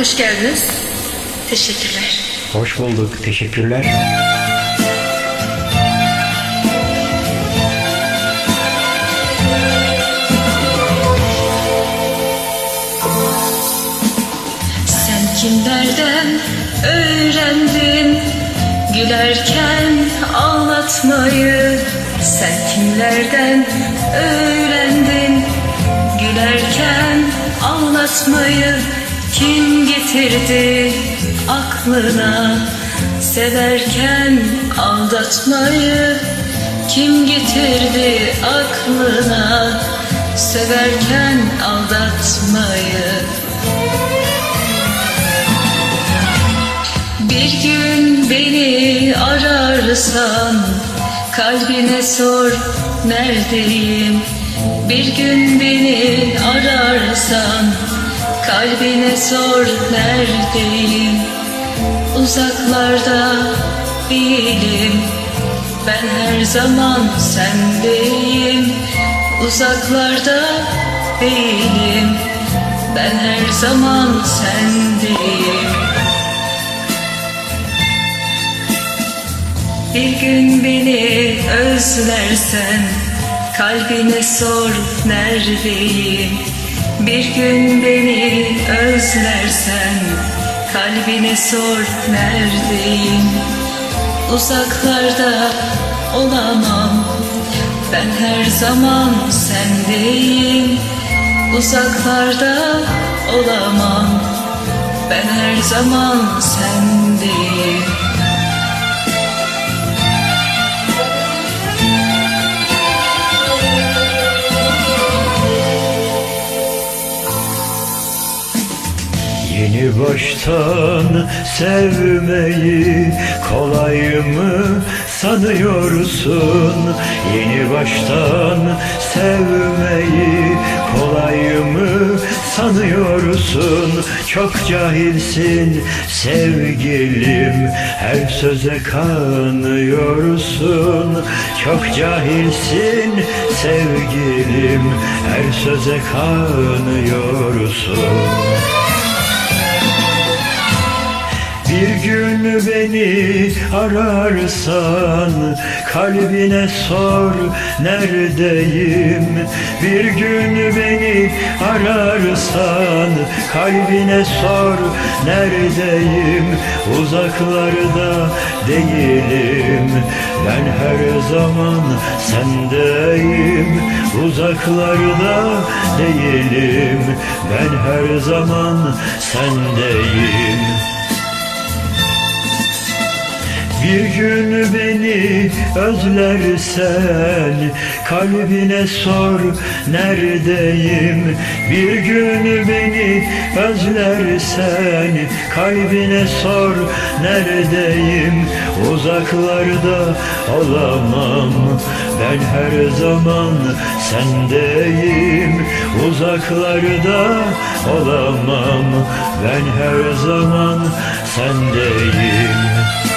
Hoş geldiniz. Teşekkürler. Hoş bulduk. Teşekkürler. Sen kimlerden öğrendin Gülerken ağlatmayı Sen kimlerden öğrendin Gülerken ağlatmayı Kim getirdi aklına Severken aldatmayı? Kim getirdi aklına Severken aldatmayı? Bir gün beni ararsan Kalbine sor neredeyim? Bir gün beni ararsan Kalbine sor neredeyim? Uzaklarda değilim. Ben her zaman sendeyim. Uzaklarda değilim. Ben her zaman sendeyim. Bir gün beni özlersen Kalbine sor neredeyim Bir gün beni özlersen Kalbine sor neredeyim? Uzaklarda olamam Ben her zaman sendeyim. Uzaklarda olamam Ben her zaman sendeyim Yeni baştan sevmeyi kolay mı sanıyorsun? Yeni baştan sevmeyi kolay mı sanıyorsun? Çok cahilsin sevgilim, her söze kanıyorsun. Çok cahilsin sevgilim, her söze kanıyorsun. Bir gün beni ararsan kalbine sor neredeyim? Bir gün beni ararsan kalbine sor neredeyim? Uzaklarda değilim. Ben her zaman sendeyim. Uzaklarda değilim. Ben her zaman sendeyim bir gün beni özlersen kalbine sor neredeyim? Bir gün beni özlersen kalbine sor neredeyim? Uzaklarda olamam ben her zaman sendeyim. Uzaklarda olamam ben her zaman sendeyim